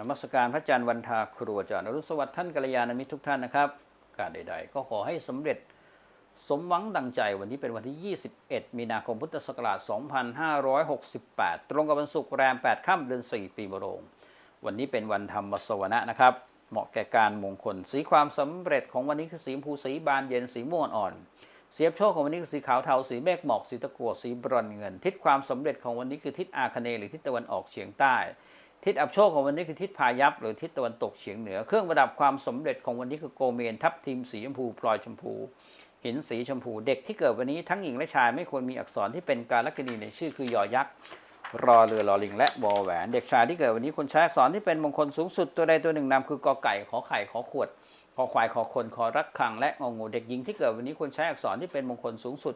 นมัสการพระอาจารย์วันทาครูอาจารย์อรุสวัสดิ์ท่านกัลยาณมิตรทุกท่านนะครับ การใด ๆ ก็ขอให้สำเร็จสมหวังดังใจวันนี้เป็นวันที่ 21 มีนาคมพุทธศักราช 2568 ตรงกับวันศุกร์แรม 8 ค่ำเดือน 4 ปีมะโรง วันนี้เป็นวันธรรมสวนะนะครับ เหมาะแก่การมงคล สีความสำเร็จของวันนี้คือสีชมพูสีบานเย็นสีม่วงอ่อน เสียบโชคของวันนี้คือสีขาวเทาสีเมฆหมอกสีตะกั่วสีบรอนเงิน ทิศความสำเร็จของวันนี้คือทิศอาคเนย์หรือทิศตะวันออกเฉียงใต้ ทิศอับโชคของวันนี้คือทิศพายัพหรือทิศตะวันตกเฉียงเหนือ เครื่องประดับความสำเร็จของวันนี้คือโกเมนทับทิมสีชมพูพลอยชมพู หินสีชมพู เด็กที่เกิดวันนี้ทั้งหญิงและชายไม่ควรมีอักษรที่เป็นการลักษณีในชื่อคือยอยักษ์รอเรือรอลิงและวอแหวน เด็กชายที่เกิดวันนี้ควรใช้อักษรที่เป็นมงคลสูงสุดตัวใดตัวหนึ่งนำคือกอไก่ขอไข่ขอขวดขอควายขอคนขอรักขังและงองูเด็กหญิงที่เกิดวันนี้ควรใช้อักษรที่เป็นมงคลสูงสุด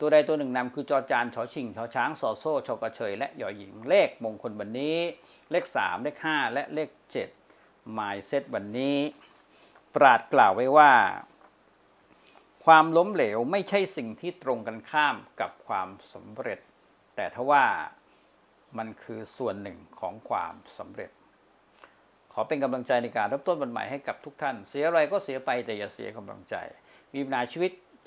ตัวใดตัวหนึ่งนำคือจอจานชอชิงชอช้างสอโซ่ชอกระเชยและหยอหญิงเลขมงคลวันนี้ เลข 3 เลข 5 และเลข7หมายเซตวันนี้ ปราดกล่าวไว้ว่า ความล้มเหลวไม่ใช่สิ่งที่ตรงกันข้ามกับความสำเร็จ แต่ทว่ามันคือส่วนหนึ่งของความสำเร็จ ขอเป็นกำลังใจในการเริ่มต้นวันใหม่ให้กับทุกท่าน เสียอะไรก็เสียไปแต่อย่าเสียกำลังใจ มีปัญหาชีวิต